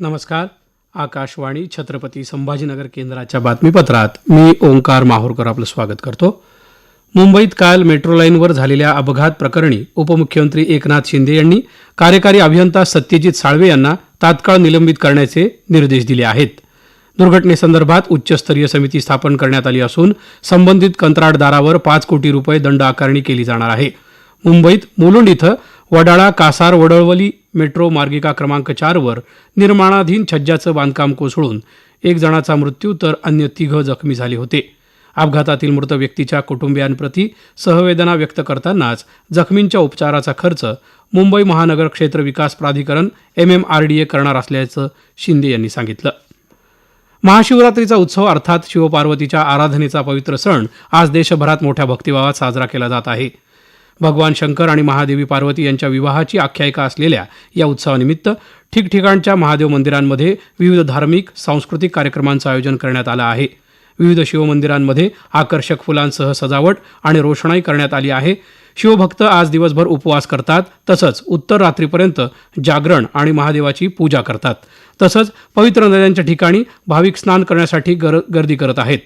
नमस्कार. आकाशवाणी छत्रपती संभाजीनगर केंद्राच्या बातमीपत्रात मी ओंकार माहूरकर आपलं स्वागत करतो. मुंबईत काल मेट्रो लाईनवर झालेल्या अपघात प्रकरणी उपमुख्यमंत्री एकनाथ शिंदे यांनी कार्यकारी अभियंता सत्यजित साळवे यांना तात्काळ निलंबित करण्याचे निर्देश दिले आहेत. दुर्घटनेसंदर्भात उच्चस्तरीय समिती स्थापन करण्यात आली असून संबंधित कंत्राटदारावर पाच कोटी रुपये दंड आकारणी केली जाणार आहे. मुंबईत मुलुंड इथं वडाळा कासार वडळवली मेट्रो मार्गिका क्रमांक चारवर निर्माणाधीन छज्जाचं बांधकाम कोसळून एक जणाचा मृत्यू तर अन्य तिघं जखमी झाले होते. अपघातातील मृत व्यक्तीच्या कुटुंबियांप्रती सहवेदना व्यक्त करतानाच जखमींच्या उपचाराचा खर्च मुंबई महानगर क्षेत्र विकास प्राधिकरण M M R D A करणार असल्याचं शिंदे यांनी सांगितलं. महाशिवरात्रीचा उत्सव अर्थात शिवपार्वतीच्या आराधनेचा पवित्र सण आज देशभरात मोठ्या भक्तिभावात साजरा केला जात आहे. भगवान शंकर आणि महादेवी पार्वती यांच्या विवाहाची आख्यायिका असलेल्या या उत्सवानिमित्त ठिकठिकाणच्या महादेव मंदिरांमध्ये विविध धार्मिक सांस्कृतिक कार्यक्रमांचं आयोजन करण्यात आलं आहे. विविध शिवमंदिरांमध्ये आकर्षक फुलांसह सजावट आणि रोषणाई करण्यात आली आहे. शिवभक्त आज दिवसभर उपवास करतात तसंच उत्तर रात्रीपर्यंत जागरण आणि महादेवाची पूजा करतात. तसंच पवित्र नद्यांच्या ठिकाणी भाविक स्नान करण्यासाठी गर गर्दी करत आहेत.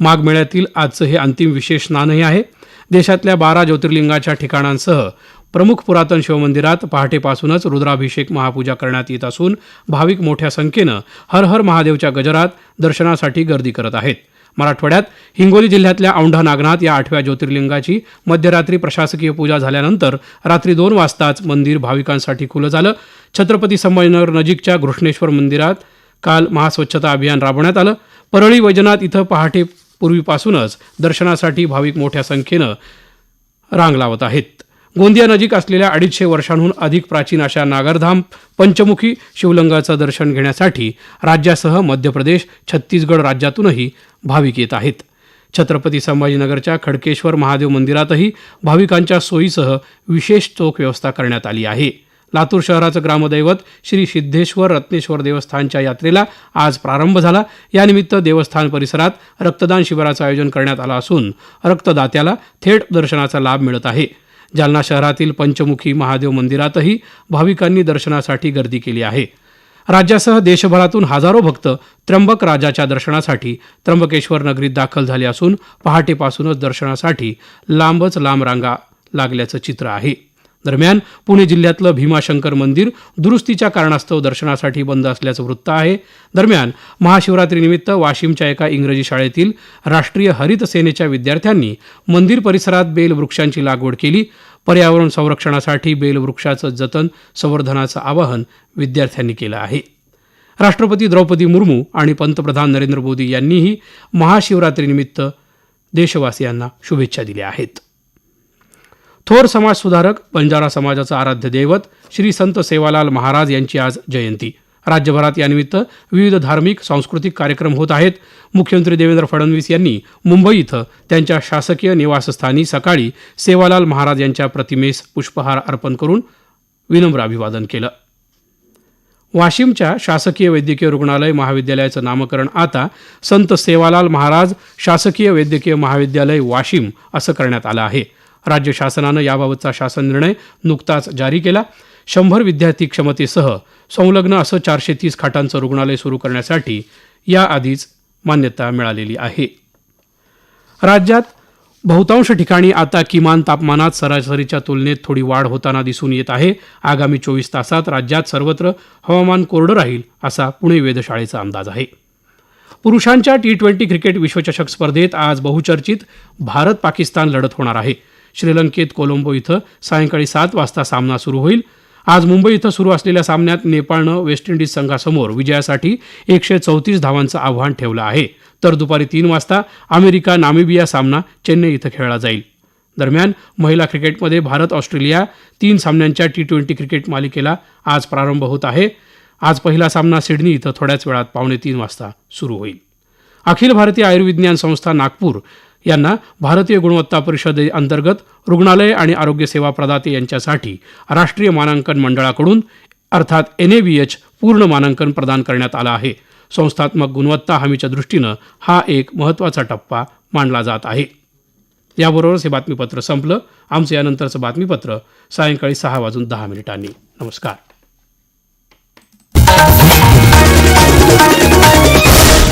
माघमेळ्यातील आजचं हे अंतिम विशेष स्नानही आहे. देशातल्या बारा ज्योतिर्लिंगाच्या ठिकाणांसह प्रमुख पुरातन शिवमंदिरात पहाटेपासूनच रुद्राभिषेक महापूजा करण्यात येत असून भाविक मोठ्या संख्येनं हर हर महादेवच्या गजरात दर्शनासाठी गर्दी करत आहेत. मराठवाड्यात हिंगोली जिल्ह्यातल्या औंढा नागनाथ या आठव्या ज्योतिर्लिंगाची मध्यरात्री प्रशासकीय पूजा झाल्यानंतर रात्री दोन वाजताच मंदिर भाविकांसाठी खुलं झालं. छत्रपती संभाजीनगर नजीकच्या घृष्णेश्वर मंदिरात काल महास्वच्छता अभियान राबवण्यात आलं. परळी वैजनाथ इथं पहाटे पूर्वीपासूनच दर्शनासाठी भाविक मोठ्या संख्येनं रांग लावत आहेत. गोंदिया नजीक असलेल्या अडीचशे वर्षांहून अधिक प्राचीन अशा नागरधाम पंचमुखी शिवलिंगाचं दर्शन घेण्यासाठी राज्यासह मध्य प्रदेश छत्तीसगड राज्यातूनही भाविक येत आहेत. छत्रपती संभाजीनगरच्या खडकेश्वर महादेव मंदिरातही भाविकांच्या सोयीसह विशेष चोख व्यवस्था करण्यात आली आहे. लातूर शहराचं ग्रामदैवत श्री सिद्धेश्वर रत्नेश्वर देवस्थानच्या यात्रेला आज प्रारंभ झाला. यानिमित्त देवस्थान परिसरात रक्तदान शिबिराचं आयोजन करण्यात आलं असून रक्तदात्याला थेट दर्शनाचा लाभ मिळत आहे. जालना शहरातील पंचमुखी महादेव मंदिरातही भाविकांनी दर्शनासाठी गर्दी केली आहे. राज्यासह देशभरातून हजारो भक्त त्र्यंबक राजाच्या दर्शनासाठी त्र्यंबकेश्वर नगरीत दाखल झाले असून पहाटेपासूनच दर्शनासाठी लांबच लांब रांगा लागल्याचं चित्र आहे. दरम्यान पुणे जिल्ह्यातलं भीमाशंकर मंदिर दुरुस्तीच्या कारणास्तव दर्शनासाठी बंद असल्याचं वृत्त आहे. दरम्यान महाशिवरात्रीनिमित्त वाशिमच्या एका इंग्रजी शाळेतील राष्ट्रीय हरित सेनेच्या विद्यार्थ्यांनी मंदिर परिसरात बेल वृक्षांची लागवड केली. पर्यावरण संरक्षणासाठी बेलवृक्षाचं जतन संवर्धनाचं आवाहन विद्यार्थ्यांनी केलं आहे. राष्ट्रपती द्रौपदी मुर्मू आणि पंतप्रधान नरेंद्र मोदी यांनीही महाशिवरात्रीनिमित्त देशवासियांना शुभेच्छा दिल्या आहेत. थोर समाज सुधारक बंजारा समाजाचं आराध्य दैवत श्री संत सेवालाल महाराज यांची आज जयंती. राज्यभरात यानिमित्त विविध धार्मिक सांस्कृतिक कार्यक्रम होत आहेत. मुख्यमंत्री देवेंद्र फडणवीस यांनी मुंबई इथं त्यांच्या शासकीय निवासस्थानी सकाळी सेवालाल महाराज यांच्या प्रतिमेस पुष्पहार अर्पण करून विनम्र अभिवादन केलं. वाशिमच्या शासकीय वैद्यकीय रुग्णालय महाविद्यालयाचं नामकरण आता संत सेवालाल महाराज शासकीय वैद्यकीय महाविद्यालय वाशिम असं करण्यात आलं आहे. राज्य शासनानं याबाबतचा शासन निर्णय नुकताच जारी केला. शंभर विद्यार्थी क्षमतेसह संलग्न असं चारशे तीस खाटांचं रुग्णालय सुरू करण्यासाठी याआधीच मान्यता मिळालेली आहे. राज्यात बहुतांश ठिकाणी आता किमान तापमानात सरासरीच्या तुलनेत थोडी वाढ होताना दिसून येत आहे. आगामी चोवीस तासात राज्यात सर्वत्र हवामान कोरडं राहील असा पुणे वेधशाळेचा अंदाज आहे. पुरुषांच्या टी ट्वेंटी क्रिकेट विश्वचषक स्पर्धेत आज बहुचर्चित भारत पाकिस्तान लढत होणार आहे. श्रीलंकेत कोलंबो इथं सायंकाळी सात वाजता सामना सुरू होईल. आज मुंबई इथं सुरू असलेल्या सामन्यात नेपाळनं वेस्ट इंडिज संघासमोर विजयासाठी एकशे चौतीस धावांचं आव्हान ठेवलं आहे. तर दुपारी तीन वाजता अमेरिका नामिबिया सामना चेन्नई इथं खेळला जाईल. दरम्यान महिला क्रिकेटमध्ये भारत ऑस्ट्रेलिया तीन सामन्यांच्या टी ट्वेंटी क्रिकेट मालिकेला आज प्रारंभ होत आहे. आज पहिला सामना सिडनी इथं थोड्याच वेळात पावणे तीन वाजता सुरू होईल. अखिल भारतीय आयुर्विज्ञान संस्था नागपूर यांना भारतीय गुणवत्ता परिषदे अंतर्गत रुग्णालय आणि आरोग्य सेवा प्रदाते यांच्यासाठी राष्ट्रीय मानांकन मंडळाकडून अर्थात एन ए बी एच पूर्ण मानांकन प्रदान करण्यात आलं आहे. संस्थात्मक गुणवत्ता हमीच्या दृष्टीनं हा एक महत्त्वाचा टप्पा मानला जात आहे. याबरोबरच हे बातमीपत्र संपलं. आमचं यानंतरचं बातमीपत्र सायंकाळी सहा वाजून दहा मिनिटांनी. नमस्कार.